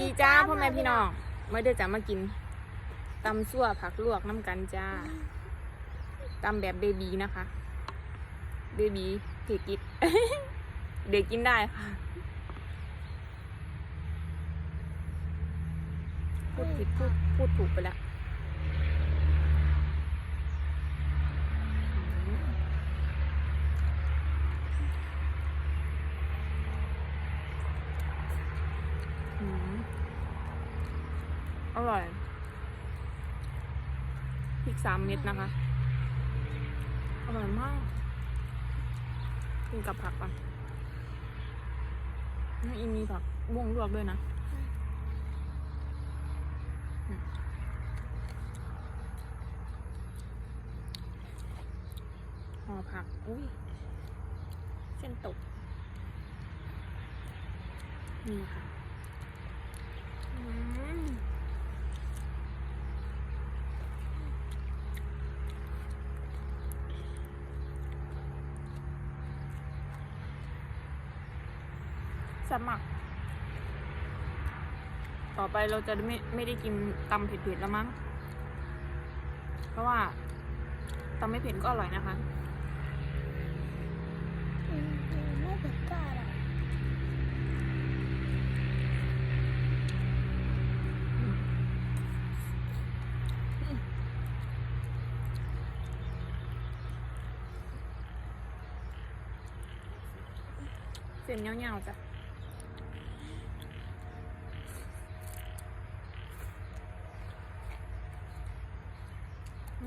ดีจ้าพ่อแม่พี่น้องเมื่อเดือจะมากินตำซั่วผักลวกน้ำกันจ้าตำแบบเบบีนะคะ เบบีเด็กกินเด็กกินได้ค่ะพูดผิดพูดพูดถูกไปแล้วอืม อร่อยพริกสามเม็ดนะคะ อร่อยมากกินกับผักก่อนนี่อีมีผักบุ้งลวกด้วยนะห่อผัก อุ้ย เส้นตก นี่ค่ะ อืม แซ่บมากต่อไปเราจะไม่ไม่ได้กินตำเผ็ดๆแล้วมั้ง เพราะว่าตำไม่เผ็ดก็อร่อยนะคะอืมไม่เผ็ดก็อร่อยเส้นเงี้ยวๆจ้ะ แ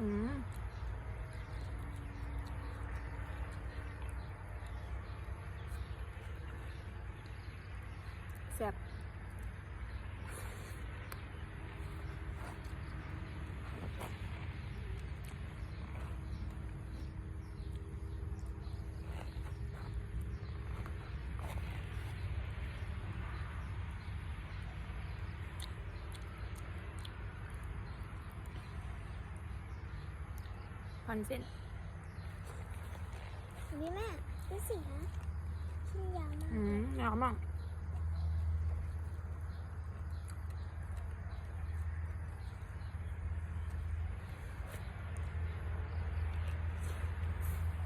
ซ่บ พันเส้นอันนี้แม่ดูสิคะชิ้นยาวมากอืมยาวมาก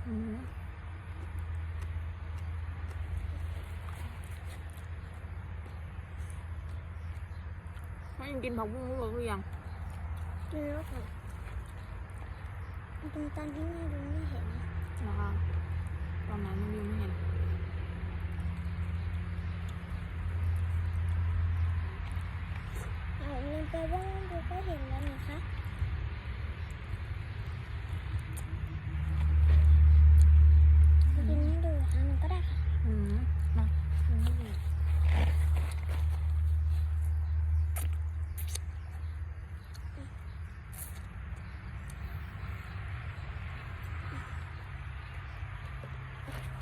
อืมให้กินผักบุ้งลวกหรือยังกินแล้วค่ะ ตรงตอนที่แม่ดูไม่เห็นนะคะตอนนั้นยังไม่เห็นเอาลืมไปว่าแม่ดูก็เห็นแล้วนี่ค่ะ